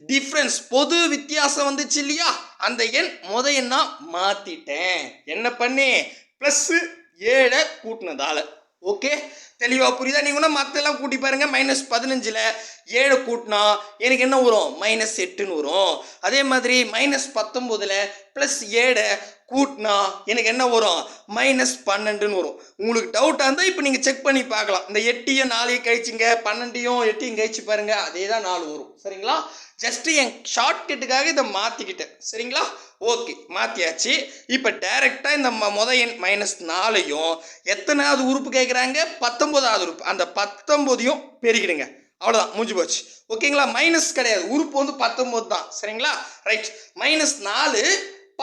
டிஃப்ரென்ஸ் பொது வித்தியாசம் வந்துச்சு இல்லையா? அந்த எண் முத எண்ணா மாற்றிட்டேன் என்ன பண்ணி? ப்ளஸ்ஸு ஏழை கூட்டினதால. ஓகே தெளிவாக புரியுதா? நீங்கள் கூட மற்றெல்லாம் கூட்டி பாருங்கள் மைனஸ் பதினஞ்சில் ஏழு கூட்டினா எனக்கு என்ன வரும்? மைனஸ் எட்டுன்னு வரும். அதே மாதிரி மைனஸ் பத்தொம்போதில் ப்ளஸ் ஏழை கூட்டினா எனக்கு என்ன வரும்? மைனஸ் பன்னெண்டுன்னு வரும். உங்களுக்கு டவுட்டாக இருந்தால் இப்போ நீங்கள் செக் பண்ணி பார்க்கலாம். இந்த எட்டையும் நாளையும் கழிச்சிங்க பன்னெண்டையும் எட்டையும் கழிச்சு பாருங்கள் அதே தான் நாலு வரும். சரிங்களா? ஜஸ்ட்டு என் ஷார்ட்கட்டுக்காக இதை மாற்றிக்கிட்டேன் சரிங்களா? ஓகே மாற்றியாச்சு இப்போ டைரெக்டாக இந்த ம- முத எண் மைனஸ் நாலையும் எத்தனாவது உறுப்பு கேட்குறாங்க பத்தொம்போதாவது உறுப்பு. அந்த பத்தொம்போதையும் பெருகிடுங்க அவ்வளோதான் முடிஞ்சு போச்சு. ஓகேங்களா மைனஸ் கிடையாது. உறுப்பு வந்து பத்தொம்போது தான். சரிங்களா? ரைட் மைனஸ் நாலு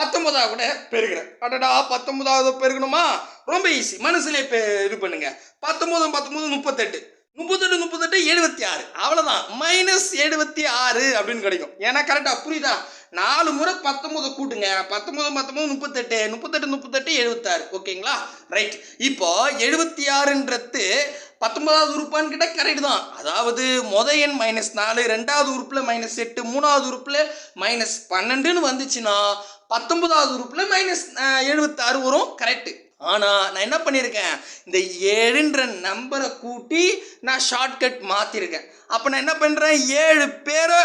பத்தொம்போதாவது கூட பெருகிறேன். அடடா பத்தொன்பதாவது பெருகணுமா? ரொம்ப ஈஸி மனசுலேயே இது பண்ணுங்க. பத்தொம்போது பத்தொம்போது முப்பத்தெட்டு. முப்பத்தெட்டு முப்பத்தெட்டு எழுபத்தி ஆறு அவ்வளோதான் மைனஸ் எழுபத்தி ஆறு அப்படின்னு கிடைக்கும். ஏன்னா கரெக்டாக புரியுதா? நாலு முறை பத்தொம்போது கூட்டுங்க. பத்தொம்போது பத்தொம்போது முப்பத்தெட்டு. முப்பத்தெட்டு முப்பத்தெட்டு எழுபத்தாறு ஓகேங்களா ரைட் இப்போ எழுபத்தி ஆறுன்றது பத்தொன்பதாவது உறுப்பான்னு கிட்ட கரெக்ட் தான் அதாவது மொத எண் மைனஸ் நாலு ரெண்டாவது உறுப்பில் மைனஸ் எட்டு மூணாவது உறுப்பில் மைனஸ் பன்னெண்டுன்னு வந்துச்சுன்னா பத்தொன்பதாவது உறுப்பில் மைனஸ் எழுபத்தாறு வரும். கரெக்டு ஆனால் நான் என்ன பண்ணியிருக்கேன் இந்த ஏழுன்ற நம்பரை கூட்டி நான் ஷார்ட்கட் மாற்றிருக்கேன் அப்போ நான் என்ன பண்ணுறேன் ஏழு பேரை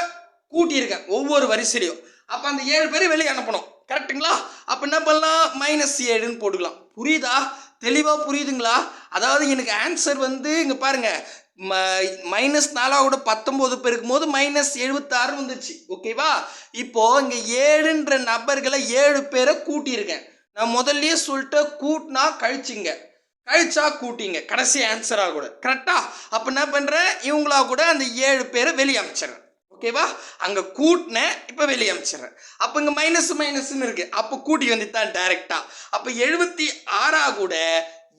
கூட்டியிருக்கேன் ஒவ்வொரு வரிசையிலையும். அப்போ அந்த ஏழு பேரை வெளியே அனுப்பணும். கரெக்ட்டுங்களா அப்போ என்ன பண்ணலாம்? மைனஸ் ஏழுன்னு போட்டுக்கலாம். புரியுதா? தெளிவாக புரியுதுங்களா? அதாவது எனக்கு ஆன்சர் வந்து இங்கே பாருங்க மைனஸ் நாலாவோட பத்தொம்போது பெருக்கும் போது மைனஸ் எழுபத்தாறு வந்துச்சு ஓகேவா இப்போது இங்கே ஏழுன்ற நபர்களை ஏழு பேரை கூட்டியிருக்கேன். நான் முதல்லயே சொல்லிட்டு கூட்டினா கழிச்சிங்க. கழிச்சா கூட்டிங்க. கடைசி ஆன்சராக கூட. கரெக்டாக அப்போ என்ன பண்ணுறேன் இவங்களா கூட அந்த ஏழு பேரை வெளியே அமைச்சிடுறேன். ஓகேவா அங்கே கூட்டினேன் இப்போ வெளியே அமைச்சிடுறேன். அப்போ இங்கே மைனஸ் மைனஸ்ன்னு இருக்குது அப்போ கூட்டி வந்து தான் டைரெக்டாக அப்போ எழுபத்தி ஆறா கூட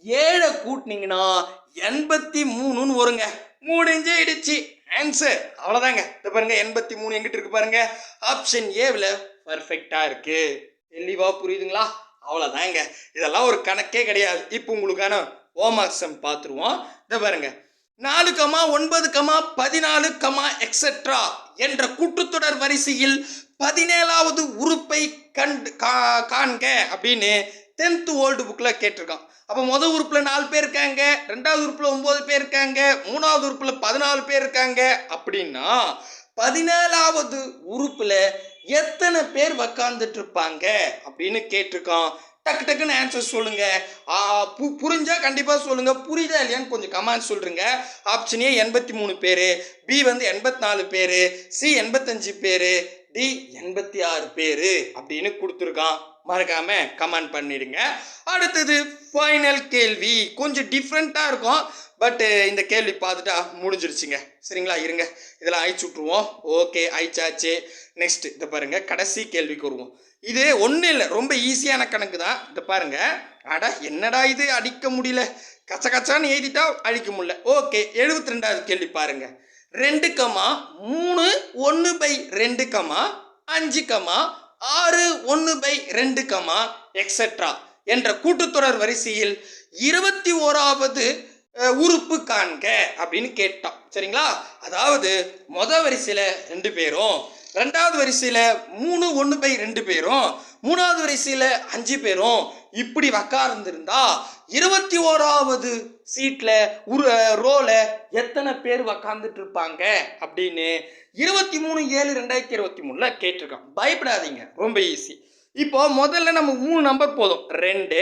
ஏழை கூட்டினீங்கன்னா எண்பத்தி மூணுன்னு வருங்க. முடிஞ்சிடுச்சு ஆன்சர் அவ்வளோதாங்க இது பாருங்க. எண்பத்தி மூணு எங்கிட்ட இருக்கு பாருங்க. ஆப்ஷன் ஏவில் பர்ஃபெக்டாக இருக்கு. தெளிவாக புரியுதுங்களா? அவ்வளோதாங்க இதெல்லாம் ஒரு கணக்கே கிடையாது. இப்போ உங்களுக்கான ஓமாக்சம் பார்த்துருவோம் இதை பாருங்க. நாலு கமா ஒன்பது கமா பதினாலு கமா எக்ஸெட்ரா என்ற கூட்டுத்தொடர் வரிசையில் பதினேழாவது உறுப்பை கண்டு கா- காண்க அப்படின்னு டென்த்து ஓல்டு புக்கில் கேட்டிருக்கான். அப்போ முதல் உறுப்பில் நாலு பேர் இருக்காங்க ரெண்டாவது உறுப்பில் ஒம்பது பேர் இருக்காங்க மூணாவது உறுப்பில் பதினாலு பேர் இருக்காங்க. அப்படின்னா பதினேழாவது உறுப்பில் எத்தனை பேர் உக்காந்துட்டு இருப்பாங்க அப்படின்னு கேட்டிருக்கான். டக்கு டக்குன்னு ஆன்சர் சொல்லுங்க. பு- புரிஞ்சா கண்டிப்பாக சொல்லுங்க. புரியுதா இல்லையான்னு கொஞ்சம் கமெண்ட் சொல்றீங்க. ஆப்ஷன் ஏ எண்பத்தி மூணு பேர். பி வந்து எண்பத்தி நாலு பேர். சி எண்பத்தஞ்சு பேர். டி எண்பத்தி ஆறு பேர் அப்படின்னு கொடுத்துருக்கான். மறக்காம கமெண்ட் பண்ணிடுங்க. அடுத்தது ஃபைனல் கேள்வி. கொஞ்சம் டிஃப்ரெண்ட்டாக இருக்கும். பட்டு இந்த கேள்வி பார்த்துட்டா முடிஞ்சிருச்சுங்க. சரிங்களா? இருங்க. இதெல்லாம் அழிச்சு விட்ருவோம் ஓகே அழிச்சாச்சு. நெக்ஸ்ட் இதை பாருங்க. கடைசி கேள்விக்கு வருவோம். இது ஒன்றும் இல்லை ரொம்ப ஈஸியான கணக்கு தான் இதை பாருங்கள் அட என்னடா இது? அடிக்க முடியல. கச்ச கச்சான்னு எழுதிட்டா அழிக்க முடியல. ஓகே எழுபத்தி ரெண்டாவது கேள்வி பாருங்க. ரெண்டு கமா மூணு ஒன்று பை ரெண்டு கமா அஞ்சு கமா ஆறு ஒன்று பை ரெண்டு கமா எக்ஸெட்ரா என்ற கூட்டுத்தொடர் வரிசையில் இருபத்தி ஓராவது உறுப்பு காண்க அப்படின்னு கேட்டான். சரிங்களா? அதாவது மொத வரிசையில் ரெண்டு பேரும் ரெண்டாவது வரிசையில் மூணு ஒன்று பை ரெண்டு பேரும் மூணாவது வரிசையில் அஞ்சு பேரும் இப்படி உக்கார்ந்திருந்தா இருபத்தி ஓராவது சீட்டில் ஒரு ரோல எத்தனை பேர் உக்காந்துட்டு இருப்பாங்க அப்படின்னு இருபத்தி மூணு ஏழு ரெண்டாயிரத்தி இருபத்தி மூணில் கேட்டிருக்கான். பயப்படாதீங்க ரொம்ப ஈஸி இப்போ முதல்ல நம்ம மூணு நம்பர் போதும். ரெண்டு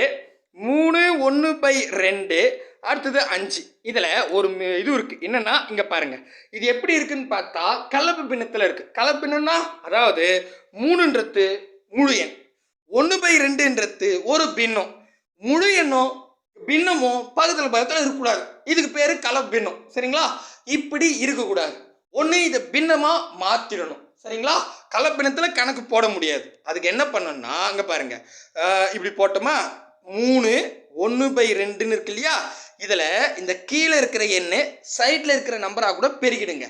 மூணு ஒன்று பை ரெண்டு அடுத்தது அஞ்சு. இதில் ஒரு இது இருக்குது என்னென்னா இங்கே பாருங்கள் இது எப்படி இருக்குன்னு பார்த்தா கலப்பு பின்னத்தில் இருக்குது கலப்பு அதாவது மூணுன்றது முழு எண். ஒன்று பை ரெண்டுன்றது ஒரு பின்னம். முழு எண்ணும் பின்னமும் பக்கத்தில் பக்கத்தில் இருக்கக்கூடாது. இதுக்கு பேர் கலப்பு பின்னம். சரிங்களா? இப்படி இருக்கக்கூடாது. ஒன்று இதை பின்னமாக மாற்றிடணும் சரிங்களா? கலப்பினத்தில் கணக்கு போட முடியாது. அதுக்கு என்ன பண்ணணும்னா அங்கே பாருங்கள் இப்படி போட்டோமா? மூணு ஒன்று பை ரெண்டுன்னு இருக்கு இல்லையா? இதில் இந்த கீழே இருக்கிற எண்ணு சைடில் இருக்கிற நம்பராக கூட பெருகிடுங்க.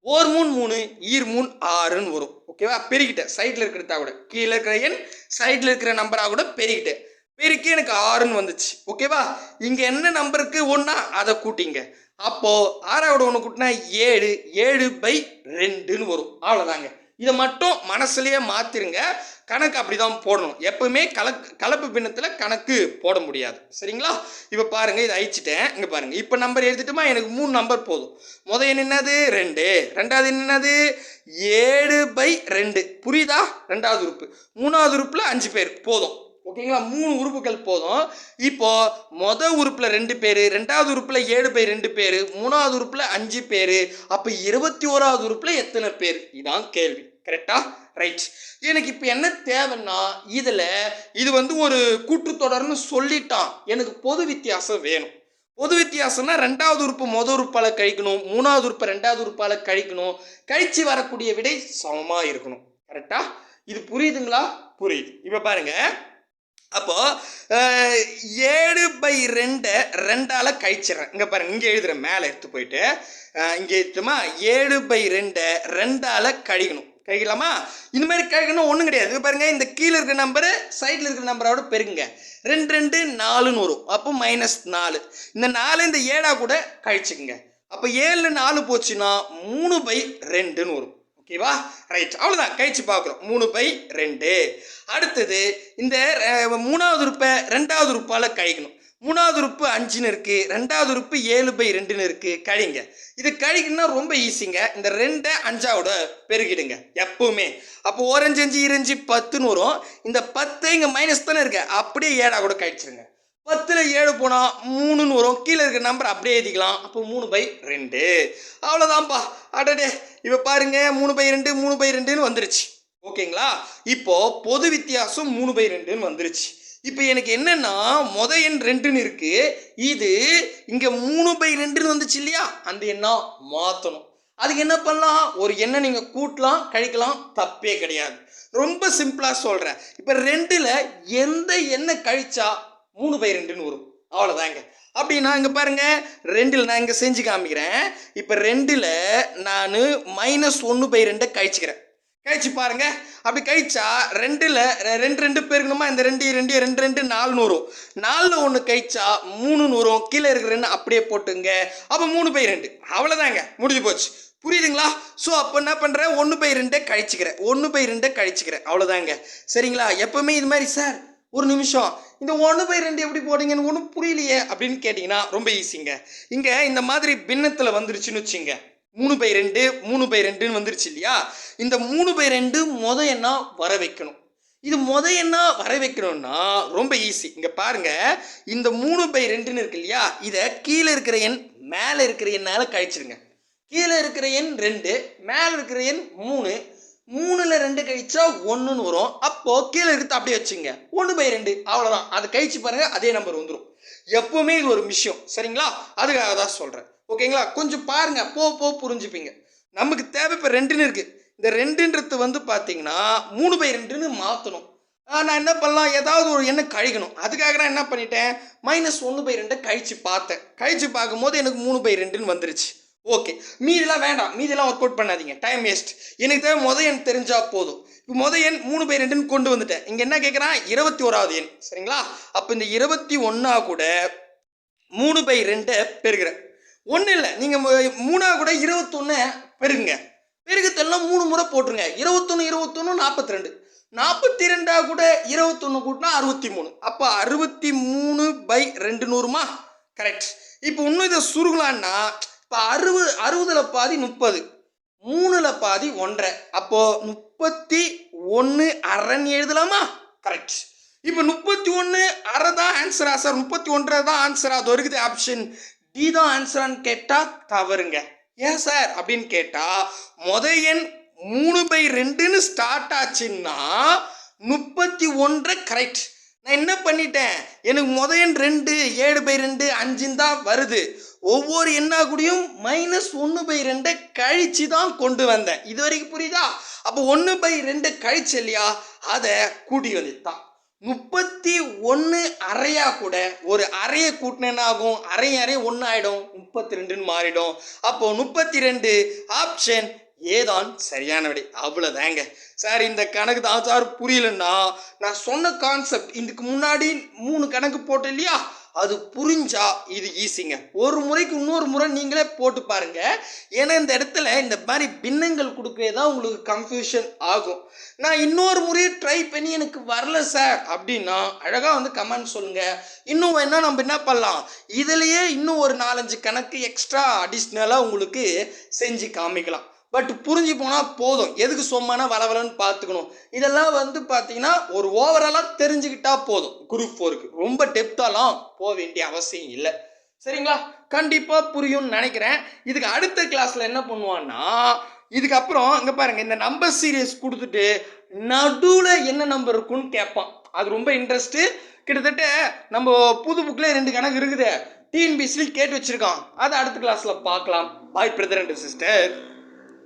ஓர் மூணு மூணு ஈர் மூணு ஆறுன்னு வரும். ஓகேவா பெருகிட்ட. சைடில் இருக்கிறதா கூட. கீழே இருக்கிற எண் சைடில் இருக்கிற நம்பராக கூட பெருக்கிட்டேன் பெருக்கி எனக்கு ஆறுன்னு வந்துச்சு. ஓகேவா இங்கே என்ன நம்பருக்கு ஒன்றா அதை கூட்டிங்க. அப்போது ஆறாவோட ஒன்று கூட்டினா ஏழு. ஏழு பை ரெண்டுன்னு வரும். அவ்வளோதாங்க இதை மட்டும் மனசுலேயே மாற்றிருங்க கணக்கு அப்படி தான் போடணும். எப்பவுமே கலக்கு கலப்பு பின்னத்தில் கணக்கு போட முடியாது. சரிங்களா? இப்போ பாருங்கள் இதை அழிச்சிட்டேன். இங்கே பாருங்கள் இப்போ நம்பர் எழுதிட்டுமா? எனக்கு மூணு நம்பர் போதும். முதல் என்னது? ரெண்டு. ரெண்டாவது என்னது? ஏழு பை ரெண்டு. புரியுதா? ரெண்டாவது உறுப்பு. மூணாவது உறுப்பில் அஞ்சு பேர். போதும். ஓகேங்களா? மூணு உறுப்புகள் போதும். இப்போ மொத உறுப்பில் ரெண்டு பேர் ரெண்டாவது உறுப்பில் ஏழு பேர் ரெண்டு பேர் மூணாவது உறுப்பில் அஞ்சு பேர் அப்போ இருபத்தி ஓராவது உறுப்பில் எத்தனை பேர்? இதான் கேள்வி. கரெக்டா ரைட் எனக்கு இப்போ என்ன தேவைன்னா இதில் இது வந்து ஒரு கூட்டுத்தொடர்னு சொல்லிட்டான். எனக்கு பொது வித்தியாசம் வேணும். பொது வித்தியாசம்னா ரெண்டாவது உறுப்பு மொத உறுப்பால் கழிக்கணும் மூணாவது உறுப்பை ரெண்டாவது உறுப்பால் கழிக்கணும் கழித்து வரக்கூடிய விடை சமமாக இருக்கணும். கரெக்டா இது புரியுதுங்களா? புரியுது. இப்போ பாருங்கள் அப்போ ஏழு பை ரெண்டை ரெண்டால கழிச்சிடுறேன். இங்கே பாருங்க இங்கே எழுதுறேன் மேலே எடுத்து போயிட்டு இங்கே எடுத்துமா ஏழு பை ரெண்டை ரெண்டால கழிக்கணும். கழிக்கலாமா? இந்த மாதிரி கழிக்கணும் ஒன்றும் கிடையாது. பாருங்கள் பாருங்க இந்த கீழே இருக்கிற நம்பரு சைடில் இருக்கிற நம்பரோட பெருங்க ரெண்டு ரெண்டு நாலுன்னு வரும். அப்போ மைனஸ் நாலு. இந்த நாலு இந்த ஏழா கூட கழிச்சுக்குங்க. அப்போ ஏழில் நாலு போச்சுன்னா மூணு பை ரெண்டுன்னு வரும். ஓகேவா ரைட் அவ்வளோதான் கழிச்சு பார்க்குறோம். மூணு பை ரெண்டு. அடுத்தது இந்த மூணாவது உறுப்பை ரெண்டாவது உறுப்பால் கழிக்கணும். மூணாவது உறுப்பு அஞ்சுன்னு இருக்குது ரெண்டாவது உறுப்பு ஏழு பை ரெண்டுன்னு இருக்குது கழிங்க. இது கழிக்கணும்னா ரொம்ப ஈஸிங்க இந்த ரெண்டை அஞ்சாவோட பெருகிடுங்க எப்பவுமே. அப்போ ஓரஞ்சு அஞ்சு இரஞ்சு பத்துன்னு வரும். இந்த பத்து இங்கே மைனஸ் தானே இருக்கு. அப்படியே ஏழா கூட கழிச்சிருங்க. பத்தில் ஏழு போனால் மூணுன்னு வரும். கீழே இருக்கிற நம்பர் அப்படியே எழுதிக்கலாம். அப்போ மூணு பை ரெண்டு. அவ்வளோதான்ப்பா அடடே. இப்போ பாருங்கள் மூணு பை ரெண்டு மூணு பை ரெண்டுன்னு வந்துருச்சு. ஓகேங்களா? இப்போ பொது வித்தியாசம் மூணு பை ரெண்டுன்னு வந்துருச்சு. இப்போ எனக்கு என்னென்னா மொத எண் ரெண்டுன்னு இருக்குது இது இங்கே மூணு பை ரெண்டுன்னு வந்துச்சு இல்லையா? அந்த எண்ணம் மாற்றணும் அதுக்கு என்ன பண்ணலாம்? ஒரு எண்ணை நீங்கள் கூட்டலாம் கழிக்கலாம். தப்பே கிடையாது. ரொம்ப சிம்பிளாக சொல்கிறேன் இப்போ ரெண்டில் எந்த எண்ணெய் கழிச்சா மூணு பை ரெண்டுன்னு வரும். அவ்வளோதாங்க அப்படின்னா இங்கே பாருங்க ரெண்டில் நான் இங்கே செஞ்சு காமிக்கிறேன். இப்போ ரெண்டில் நான் மைனஸ் ஒன்று பை ரெண்டை கழிச்சுக்கிறேன். கழிச்சு பாருங்க. அப்படி கழிச்சா ரெண்டில் ரெண்டு ரெண்டு பெருக்கணுமா? இந்த ரெண்டு ரெண்டு ரெண்டு ரெண்டு நாலு நூறும் நாலில் ஒன்று கழிச்சா மூணு நூறும் கீழே இருக்கிற ரெண்டு அப்படியே போட்டுங்க. அப்போ மூணு பை ரெண்டு. அவ்வளோதாங்க முடிஞ்சு போச்சு. புரியுதுங்களா? ஸோ அப்போ என்ன பண்ணுறேன் ஒன்று பை ரெண்டே கழிச்சிக்கிறேன். ஒன்று பை ரெண்டே கழிச்சிக்கிறேன். அவ்வளோதாங்க சரிங்களா? எப்போவுமே இது மாதிரி சார் ஒரு நிமிஷம். இந்த ஒன்று பை ரெண்டு எப்படி போடுங்கன்னு ஒன்றும் புரியலையே அப்படின்னு கேட்டிங்கன்னா ரொம்ப ஈஸிங்க இங்கே இந்த மாதிரி பின்னத்தில் வந்துருச்சுன்னு வச்சுங்க. மூணு பை ரெண்டு மூணு பை ரெண்டுன்னு வந்துருச்சு இல்லையா? இந்த மூணு பை ரெண்டு முத என்ன வர வைக்கணும். இது முத என்ன வர வைக்கணும்னா ரொம்ப ஈஸி இங்கே பாருங்க. இந்த மூணு பை ரெண்டுன்னு இருக்கு இல்லையா? இதை கீழே இருக்கிற எண் மேலே இருக்கிற எண்ணால் கழிச்சிருங்க. கீழே இருக்கிற எண் ரெண்டு மேலே இருக்கிற எண் மூணு மூணில் ரெண்டு கழிச்சா ஒன்றுன்னு வரும். அப்போது கீழே இருக்கிறது அப்படியே வச்சுங்க. ஒன்று பை ரெண்டு. அவ்வளோதான் அதை கழிச்சு பாருங்க அதே நம்பர் வந்துடும் எப்பவுமே இது ஒரு விஷயம். சரிங்களா? அதுக்காக தான் சொல்கிறேன் ஓகேங்களா? கொஞ்சம் பாருங்க. போ போ புரிஞ்சுப்பீங்க. நமக்கு தேவை இப்போ ரெண்டுன்னு இருக்குது இந்த ரெண்டுன்றது வந்து பார்த்தீங்கன்னா மூணு பை ரெண்டுன்னு மாற்றணும் நான் என்ன பண்ணலாம்? ஏதாவது ஒரு எண்ணெய் கழிக்கணும் அதுக்காக நான் என்ன பண்ணிட்டேன்? மைனஸ் ஒன்று பை ரெண்டை கழிச்சு பார்த்தேன். கழிச்சு பார்க்கும்போது எனக்கு மூணு பை ரெண்டுன்னு வந்துருச்சு. ஓகே மீதிலாம் வேண்டாம். மீதிலாம் ஒர்க் அவுட் பண்ணாதீங்க. டைம் வேஸ்ட் எனக்கு தேவை முத எண் தெரிஞ்சால் போதும். இப்போ முத எண் மூணு பை ரெண்டுன்னு கொண்டு வந்துட்டேன். இங்கே என்ன கேட்குறான் இருபத்தி ஓராவது எண். சரிங்களா? அப்போ இந்த இருபத்தி ஒன்றா கூட மூணு பை ரெண்டை பெருகிறேன் ஒன்றும் இல்லை. நீங்கள் மூணா கூட இருபத்தொன்று பெருகுங்க. பெருகத்தெல்லாம் மூணு முறை போட்டுருங்க. இருபத்தொன்று இருபத்தொன்று நாற்பத்தி ரெண்டு நாற்பத்தி ரெண்டா கூட இருபத்தொன்று கூட்டினா அறுபத்தி மூணு அப்போ அறுபத்தி மூணு பை ரெண்டு நூறுமா? கரெக்ட் இப்போ இன்னும் இதை சுருங்கலான்னா இப்போ அறுபது அறுபதில் பாதி முப்பது. மூணில் பாதி ஒன்றரை. அப்போது முப்பத்தி ஒன்று அரைன்னு எழுதலாமா? கரெக்ட் இப்போ முப்பத்தி ஒன்று அரை தான் ஆன்சரா சார் முப்பத்தி ஒன்றரை தான் ஆன்சரா அது இருக்குது ஆப்ஷன் டி தான் ஆன்சரான்னு கேட்டால் தவறுங்க. ஏன் சார் அப்படின்னு கேட்டால் முத எண் மூணு பை ரெண்டுன்னு ஸ்டார்ட் ஆச்சுன்னா முப்பத்தி ஒன்றரை கரெக்ட் நான் என்ன பண்ணிட்டேன்? எனக்கு முத எண் ரெண்டு ஏழு பை ரெண்டு அஞ்சுன்னு தான் வருது. ஒவ்வொரு எண்ணா கூடயும் மைனஸ் ஒன்று பை ரெண்டை கழிச்சு தான் கொண்டு வந்தேன். இது வரைக்கும் புரியுதா? அப்போ ஒன்று பை ரெண்டு கழிச்சு இல்லையா? அதை கூட்டி வந்துட்டான் முப்பத்தி ஒன்று அறையாக கூட ஒரு அறையை கூட்டினேன்னா ஆகும் அரை அறை ஒன்று ஆகிடும் முப்பத்தி ரெண்டுன்னு மாறிடும். அப்போ முப்பத்தி ரெண்டு ஆப்ஷன் ஏதான் சரியான விடை. அவ்வளோதாங்க சார் இந்த கணக்கு தான் சார் புரியலன்னா நான் சொன்ன கான்செப்ட் இதுக்கு முன்னாடி மூணு கணக்கு போட்டேன் இல்லையா? அது புரிஞ்சா இது ஈஸிங்க ஒரு முறைக்கு இன்னொரு முறை நீங்களே போட்டு பாருங்க. ஏன்னா இந்த இடத்துல இந்த மாதிரி பின்னங்கள் கொடுக்கவே தான் உங்களுக்கு கன்ஃபியூஷன் ஆகும். நான் இன்னொரு முறையை ட்ரை பண்ணி எனக்கு வரல சார் அப்படின்னா அழகாக வந்து கமெண்ட் சொல்லுங்க. இன்னும் வேணா நம்ம என்ன பண்ணலாம்? இதுலேயே இன்னும் ஒரு நாலஞ்சு கணக்கு எக்ஸ்ட்ரா அடிஷ்னலாக உங்களுக்கு செஞ்சு காமிக்கலாம். பட் புரிஞ்சு போனால் போதும். எதுக்கு சொம்மானா வளவலன்னு பார்த்துக்கணும். இதெல்லாம் வந்து பார்த்தீங்கன்னா ஒரு ஓவராலாக தெரிஞ்சுக்கிட்டா போதும். குரூப் ஃபோருக்கு ரொம்ப டெப்த்தாலாம் போக வேண்டிய அவசியம் இல்லை. சரிங்களா? கண்டிப்பாக புரியும்னு நினைக்கிறேன். இதுக்கு அடுத்த கிளாஸில் என்ன பண்ணுவான்னா இதுக்கப்புறம் இங்கே பாருங்க இந்த நம்பர் சீரியஸ் கொடுத்துட்டு நடுவில் என்ன நம்பர் இருக்குன்னு கேட்பான். அது ரொம்ப இன்ட்ரெஸ்ட்டு கிட்டத்தட்ட நம்ம புது புக்கில் ரெண்டு கணக்கு இருக்குது. டிஎன்பிசிலையும் கேட்டு வச்சுருக்கான். அதை அடுத்த கிளாஸில் பார்க்கலாம். பாய் பிரதர் அண்ட் சிஸ்டர்